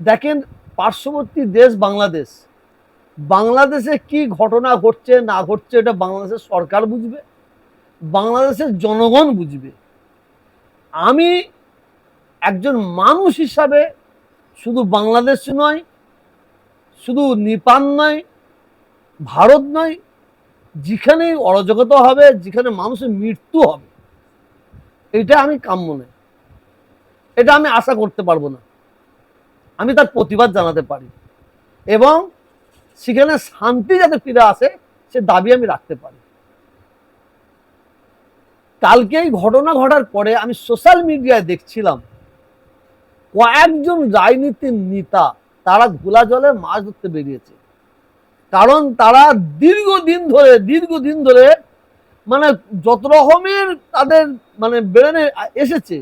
দেখেন, পার্শ্ববর্তী দেশ বাংলাদেশ। বাংলাদেশে কি ঘটনা ঘটছে, না ঘটছে, এটা বাংলাদেশের সরকার বুঝবে, বাংলাদেশের জনগণ বুঝবে। আমি একজন মানুষ হিসাবে শুধু বাংলাদেশ নয়, শুধু নিপান নয়, ভারত নয় যেখানে অরাজকতা হবে, যেখানে মানুষের মৃত্যু হবে, এটা আমি কাম্য নয়। এটা আমি আশা করতে পারব না। আমি তার প্রতিবাদ জানাতে পারি। এবং সেখানে শান্তি যাতে ফিরে আসে, সে দাবি আমি রাখতে পারি। কালকে এই ঘটনা ঘটার পরে আমি সোশ্যাল মিডিয়ায় দেখছিলাম, কয়েকজন রাজনীতির নেতা তারা ঘোলা জলে মাছ ধরতে বেরিয়েছে। কারণ তারা দীর্ঘদিন ধরে দীর্ঘদিন ধরে মানে যত রকমের তাদের মানে বেড়ে এসেছে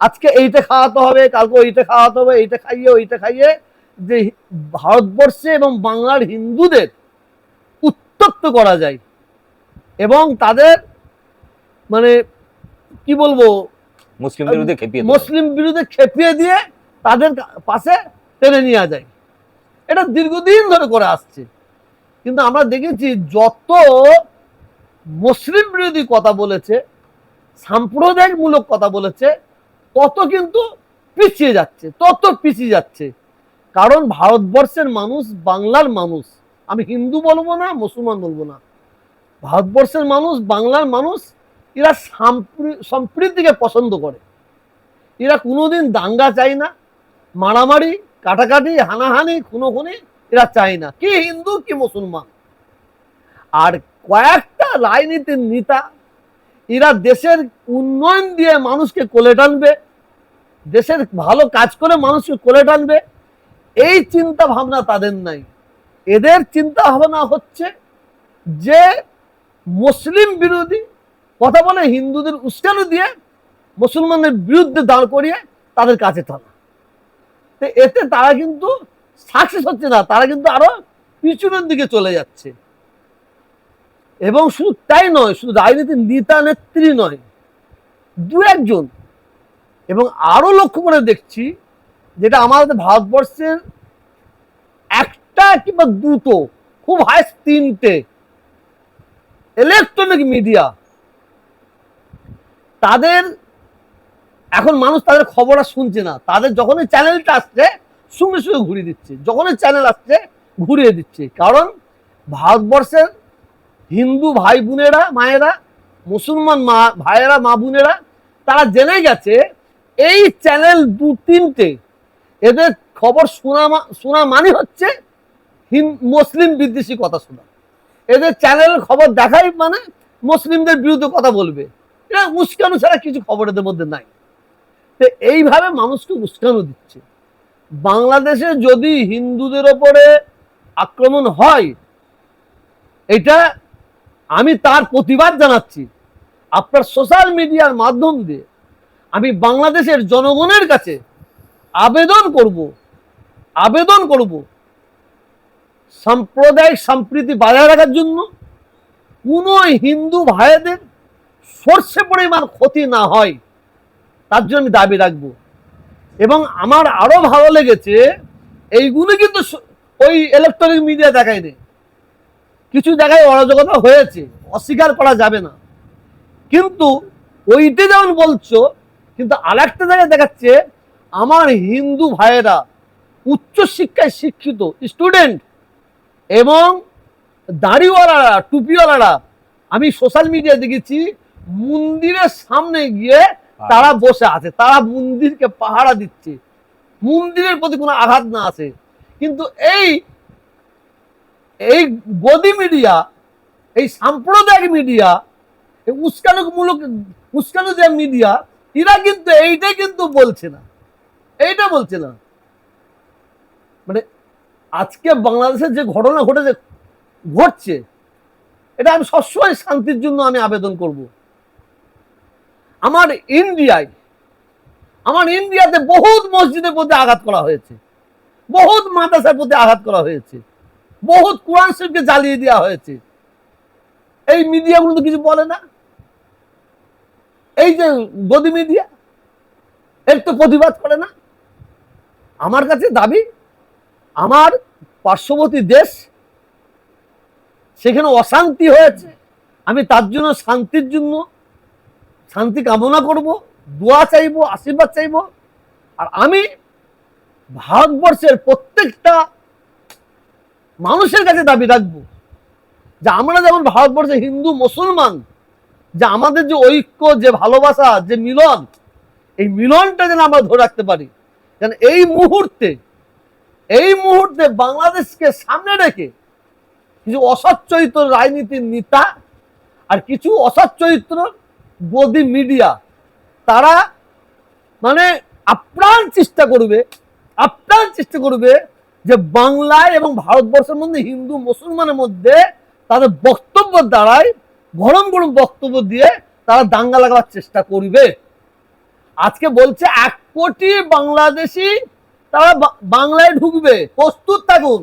আজকে এইটা খাওয়াতে হবে কালকে ওইটা খাওয়াতে হবে এইটা খাইয়ে ওইটা খাইয়ে যে ভারতবর্ষে এবং বাংলার হিন্দুদের উত্তপ্ত করা যায় এবং তাদের মানে কি বলব মুসলিম বিরুদ্ধে খেপিয়ে মুসলিম বিরুদ্ধে খেপিয়ে দিয়ে তাদের পাশে টেনে নেওয়া যায়। এটা দীর্ঘদিন ধরে করে আসছে। কিন্তু আমরা দেখেছি যত মুসলিম বিরোধী কথা বলেছে সাম্প্রদায়িকমূলক কথা বলেছে তত কিন্তু পিছিয়ে যাচ্ছে, তত পিছিয়ে যাচ্ছে। কারণ ভারতবর্ষের মানুষ বাংলার মানুষ। আমি হিন্দু বলব না, মুসলমান বলব না। ভারতবর্ষের মানুষ, বাংলার মানুষ, এরা সম্প্রীতিকে পছন্দ করে। এরা কোনোদিন দাঙ্গা চায় না। মারামারি, কাটাকাটি, হানাহানি, খুনোখুনি এরা চায় না। কি হিন্দু, কি মুসলমান। আর কয়েকটা রাজনীতির নেতা, এরা দেশের উন্নয়ন দিয়ে মানুষকে কোলে টানবে। দেশের ভালো কাজ করে মানুষকে কোলে টানবে, এই চিন্তা ভাবনা তাদের নাই। এদের চিন্তা ভাবনা হচ্ছে যে মুসলিম বিরোধী কথা বলে হিন্দুদের উস্কানো দিয়ে মুসলমানদের বিরুদ্ধে দাঁড় করিয়ে তাদের কাছে টানা। তো এতে তারা কিন্তু সাকসেস হচ্ছে না, তারা কিন্তু আরও পিছনের দিকে চলে যাচ্ছে। এবং শুধু তাই নয়, শুধু রাজনীতির নেতা নেত্রী নয় দু একজন এবং আরও লক্ষ্য করে দেখছি যেটা আমাদের ভারতবর্ষের একটা কিংবা দুটো খুব হাইস্ট তিনটে ইলেকট্রনিক মিডিয়া তাদের এখন মানুষ তাদের খবর আর শুনছে না। তাদের যখনই চ্যানেলটা আসছে সঙ্গে সঙ্গে ঘুরিয়ে দিচ্ছে। যখনই চ্যানেল আসছে, ঘুরিয়ে দিচ্ছে। কারণ ভারতবর্ষের হিন্দু ভাই বোনেরা, মায়েরা, মুসলমান মা, ভাইয়েরা, মা বোনেরা, তারা জেনে গেছে এই চ্যানেল দু, তিনটে। এদের খবর শোনা শোনা মানে হচ্ছে মুসলিম বিদ্বেষী কথা শোনা। এদের চ্যানেলের খবর দেখাই মানে মুসলিমদের বিরুদ্ধে কথা বলবে। এরা উস্কানো ছাড়া কিছু খবর এদের মধ্যে নাই। তো এইভাবে মানুষকে উস্কানো দিচ্ছে। বাংলাদেশে যদি হিন্দুদের ওপরে আক্রমণ হয়, এটা আমি তার প্রতিবাদ জানাচ্ছি। আপনার সোশ্যাল মিডিয়ার মাধ্যম দিয়ে আমি বাংলাদেশের জনগণের কাছে আবেদন করব আবেদন করব সাম্প্রদায়িক সম্প্রীতি বজায় রাখার জন্য কোনো হিন্দু ভাইদের সর্ষে পরিমাণ ক্ষতি না হয়, তার জন্য দাবি রাখব। এবং আমার আরও ভালো লেগেছে, এইগুলো কিন্তু ওই ইলেকট্রনিক মিডিয়া দেখায় নেই কিছু জায়গায় অরাজকতা হয়েছে, অস্বীকার করা যাবে না। কিন্তু ওইটা যেমন বলছো কিন্তু আরেকটা জায়গায় দেখাচ্ছে আমার হিন্দু ভাইয়েরা উচ্চ শিক্ষায় শিক্ষিত স্টুডেন্ট এবং দাড়িওয়ালারা টুপিওয়ালারা আমি সোশ্যাল মিডিয়া দেখেছি মন্দিরের সামনে গিয়ে তারা বসে আছে তারা মন্দিরকে পাহারা দিচ্ছে। মন্দিরের প্রতি কোনো আঘাত না আছে। কিন্তু এই এই গদি মিডিয়া এই সাম্প্রদায়িক মিডিয়া এই উস্কানোমূলক উস্কানো যে মিডিয়া এরা কিন্তু এইটাই কিন্তু বলছে না। এইটা বলছে না। মানে আজকে বাংলাদেশের যে ঘটনা ঘটেছে, ঘটছে, এটা আমি সবসময় শান্তির জন্য আমি আবেদন করব। আমার ইন্ডিয়ায়, আমার ইন্ডিয়াতে বহুত মসজিদের প্রতি আঘাত করা হয়েছে। বহুত মাদ্রাসার প্রতি আঘাত করা হয়েছে। বহুত কোরআন শরীফকে জ্বালিয়ে দেওয়া হয়েছে। এই মিডিয়াগুলো তো কিছু বলে না। এই যে গদি মিডিয়া এর তো প্রতিবাদ করে না। আমার কাছে দাবি, আমার পার্শ্ববর্তী দেশ সেখানে অশান্তি হয়েছে। আমি তার জন্য শান্তির জন্য শান্তি কামনা করব, দোয়া চাইব, আশীর্বাদ চাইব। আর আমি ভারতবর্ষের প্রত্যেকটা মানুষের কাছে দাবি রাখব যে আমরা যেমন ভারতবর্ষে হিন্দু, মুসলমান যে আমাদের যে ঐক্য, যে ভালোবাসা, যে মিলন, এই মিলনটা যেন আমরা ধরে রাখতে পারি। যেন এই মুহূর্তে এই মুহূর্তে বাংলাদেশকে সামনে রেখে কিছু অসৎ চরিত্র রাজনীতির নেতা আর কিছু অসৎ চরিত্র গদি মিডিয়া, তারা মানে আপ্রাণ চেষ্টা করবে, আপ্রাণ চেষ্টা করবে যে বাংলায় এবং ভারতবর্ষের মধ্যে হিন্দু, মুসলমানের মধ্যে তাদের বক্তব্য দ্বারাই গরম গরম বক্তব্য দিয়ে তারা দাঙ্গা লাগাবার চেষ্টা করবে। আজকে বলছে এক কোটি বাংলাদেশি তারা বাংলায় ঢুকবে। প্রস্তুত থাকুন।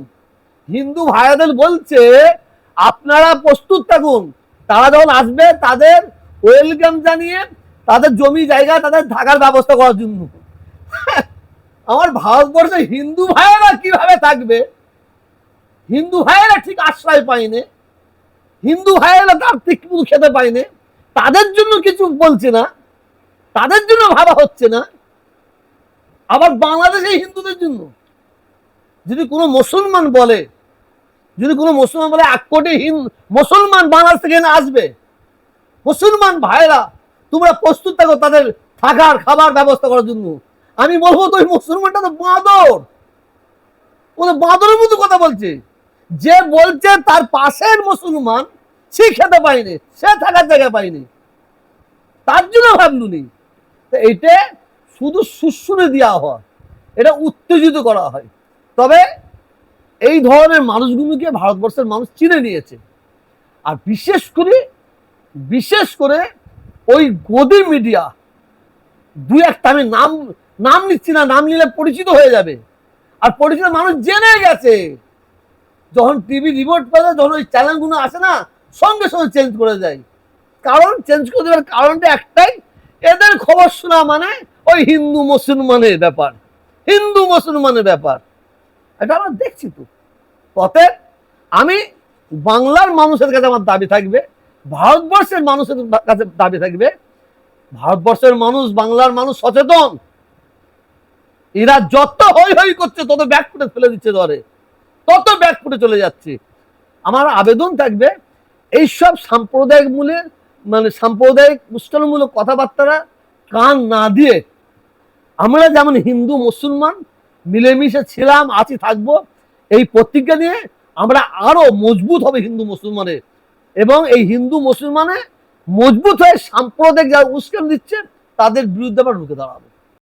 হিন্দু ভাইয়াদের বলছে, আপনারা প্রস্তুত থাকুন। তারা যখন আসবে, তাদের ওয়েলকাম জানিয়ে তাদের জমি জায়গা তাদের থাকার ব্যবস্থা করার জন্য। আমার ভারতবর্ষে হিন্দু ভাইয়েরা কীভাবে থাকবে? হিন্দু ভাইয়েরা ঠিক আশ্রয় পায়নি। হিন্দু ভাইয়েরা তার মতো খেতে পায়নি। তাদের জন্য কিছু বলছে না। তাদের জন্য ভাবা হচ্ছে না। আবার বাংলাদেশে হিন্দুদের জন্য। যদি কোনো মুসলমান বলে, যদি কোনো মুসলমান বলে এক কোটি মুসলমান বাংলাদেশ থেকে আসবে। মুসলমান ভাইরা তোমরা প্রস্তুত থাকো তাদের থাকার, খাবার ব্যবস্থা করার জন্য। আমি বলব তো ওই মুসলমানটা তো বাঁদর। ও তো বাঁদরের মতো কথা বলছে। যে বলছে তার পাশের মুসলমান সে খেতে পায়নি সে থাকার জায়গা পায়নি তার জন্য ভাবলুনি তো এটা শুধু শুশুরে দেওয়া হয়, এটা উত্তেজিত করা হয়। তবে এই ধরনের মানুষগুলোকে ভারতবর্ষের মানুষ চিনে নিয়েছে। আর বিশেষ করে বিশেষ করে ওই গদি মিডিয়া দু একটা, আমি নাম নাম নিচ্ছি না, নাম নিলে পরিচিত হয়ে যাবে। আর পরিচিত মানুষ জেনে গেছে, যখন টিভি রিমোট পাবে যখন ওই চ্যানেলগুলো আসে না সঙ্গে সঙ্গে চেঞ্জ করে যায় কারণ চেঞ্জ করে দেওয়ার কারণটা একটাই, এদের খবর শোনা মানে ওই হিন্দু মুসলমানের ব্যাপার। হিন্দু মুসলমানের ব্যাপার। এটা আমরা দেখছি তো। অতএব আমি বাংলার মানুষের কাছে আমার দাবি থাকবে, ভারতবর্ষের মানুষের কাছে দাবি থাকবে, ভারতবর্ষের মানুষ, বাংলার মানুষ সচেতন। এরা যত হই হই করছে, তত ব্যাক ফুটে ফেলে দিচ্ছে ধরে। তত ব্যাক ফুটে চলে যাচ্ছে। আমার আবেদন থাকবে এইসব সাম্প্রদায়িক মূলে মানে সাম্প্রদায়িক উস্কানমূলক কথাবার্তারা কান না দিয়ে, আমরা যেমন হিন্দু, মুসলমান, মিলেমিশে ছিলাম, আছি, থাকব, এই প্রতিজ্ঞা নিয়ে আমরা আরও মজবুত হবে হিন্দু মুসলমানের এবং এই হিন্দু, মুসলমানে মজবুত হয়ে সাম্প্রদায়িক যারা উস্কান দিচ্ছে, তাদের বিরুদ্ধে আমরা রুখে দাঁড়াবো।